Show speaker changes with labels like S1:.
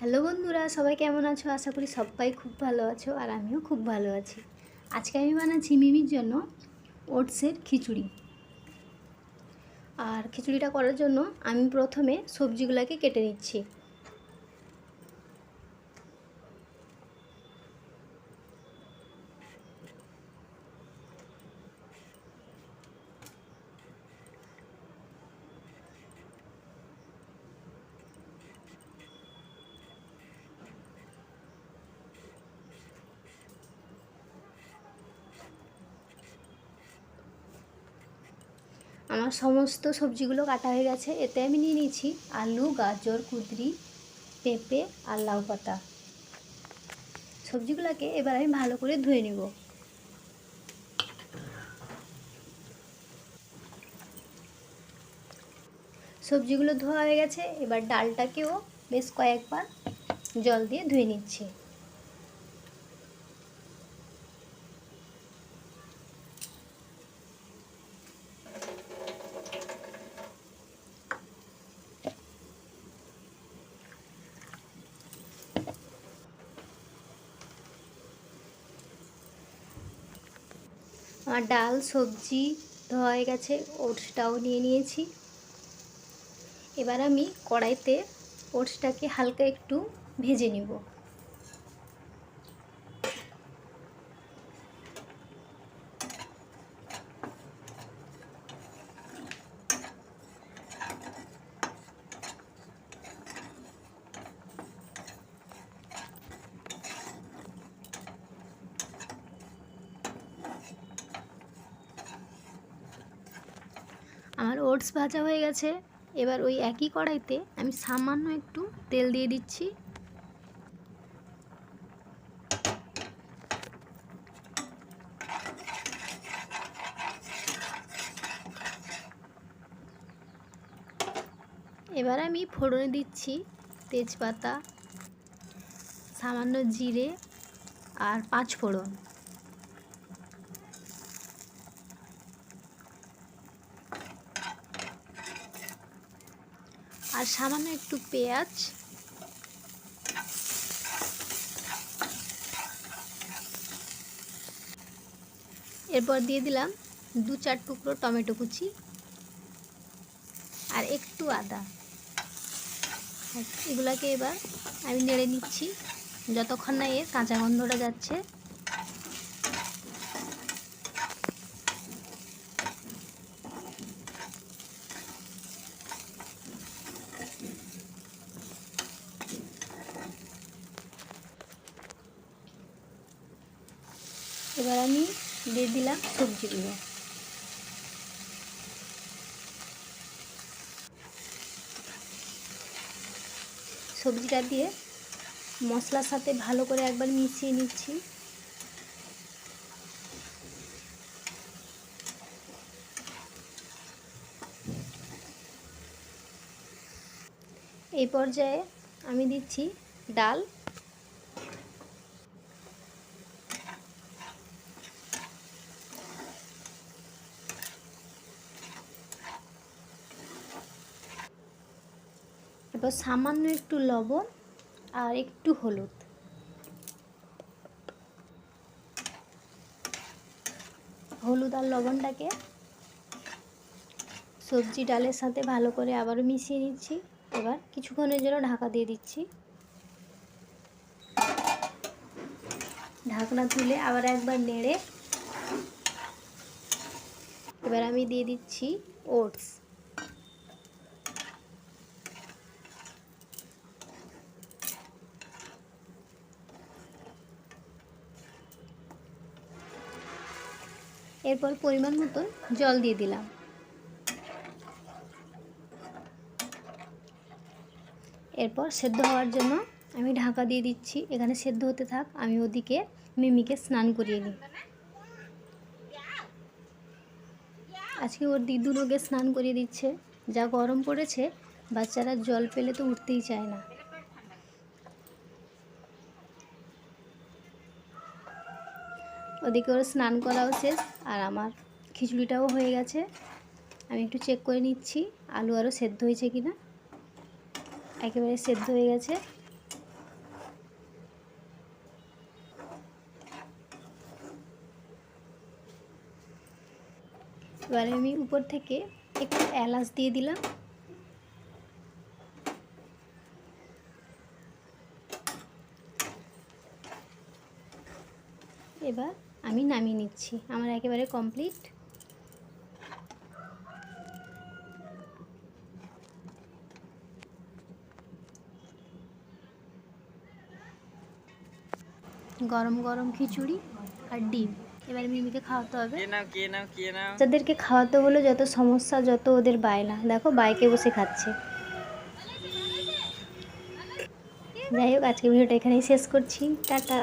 S1: Hello বন্ধুরা, সবাই কেমন আছো? আশা করি সবাই খুব ভালো আছো আর আমিও খুব ভালো আছি। আজকে আমি বানাচ্ছি মিমির জন্য ওটসের খিচুড়ি। আর খিচুড়িটা করার জন্য আমি প্রথমে সবজিগুলোকে কেটে নিচ্ছি। আমার সমস্ত সবজিগুলো কাটা হয়ে গেছে। এতে আমি নিয়ে নিয়েছি আলু, গাজর, কুদরি, পেঁপে আর লাউ পাতা। সবজিগুলোকে এবার আমি ভালো করে ধুয়ে নিব। সবজিগুলো ধোয়া হয়ে গেছে। এবার ডালটাকেও বেশ কয়েকবার জল দিয়ে ধুয়ে নিচ্ছি। আমার ডাল, সবজি ধোয়া হয়ে গেছে, ওটসটাও নিয়ে নিয়েছি। এবার আমি কড়াইতে ওটসটাকে হালকা একটু ভেজে নিব আমার ওটস ভাজা হয়ে গেছে। এবার ওই একই কড়াইতে আমি সামান্য একটু তেল দিয়ে দিচ্ছি। এবার আমি ফোড়নে দিচ্ছি তেজপাতা, সামান্য জিরে আর পাঁচ ফোড়ন আর সামান্য একটু পেঁয়াজ। এরপর দিয়ে দিলাম দু চার টুকরো টমেটো কুচি আর একটু আদা। এগুলাকে এবার আমি নেড়ে নিচ্ছি। যতক্ষণ না এর কাঁচা গন্ধটা যাচ্ছে এবার আমি দিয়ে দিলাম সবজিগুলো। সবজিটা দিয়ে মশলার সাথে ভালো করে একবার মিশিয়ে নিচ্ছি। এই পর্যায়ে আমি দিচ্ছি ডাল। এবার সামান্য একটু লবণ আর একটু হলুদ। হলুদ আর লবণটাকে সবজি ডালের সাথে ভালো করে আবারও মিশিয়ে নিচ্ছি। এবার কিছুক্ষণের জন্য ঢাকা দিয়ে দিচ্ছি। ঢাকনা তুলে আবার একবার নেড়ে এবার আমি দিয়ে দিচ্ছি ওটস। এরপর পরিমাণ মতো জল দিয়ে দিলাম। এরপর সেদ্ধ হওয়ার জন্য আমি ঢাকা দিয়ে দিচ্ছি। এখানে সেদ্ধ হতে থাক, আমি ওদিকে মিমিকে স্নান করিয়ে নিই। আজকে ওর দিদুর ওকে স্নান করিয়ে দিচ্ছে। যা গরম পড়েছে, বাচ্চারা জল পেলে তো উঠতেই চায় না। ওদিকে ওর স্নান করাও শেষ, আর আমার খিচুড়িটাও হয়ে গেছে। আমি একটু চেক করে নিচ্ছি, আলু আরও সেদ্ধ হয়েছে কি না একেবারে সেদ্ধ হয়ে গেছে। এবারে আমি উপর থেকে একটু এলাচ দিয়ে দিলাম। এবার আমি নামিয়ে নিচ্ছি। আমার একেবারে কমপ্লিট গরম গরম খিচুড়ি আর ডিম। এবার মিমিকে খাওয়াতে হবে।
S2: কে নাও কে নাও কে নাও?
S1: যাদেরকে খাওয়াতে হলো যত সমস্যা যত ওদের বায়না দেখো বাইকে বসে খাচ্ছে। যাই হোক আজকে ভিডিওটা এখানেই শেষ করছি। টাটা।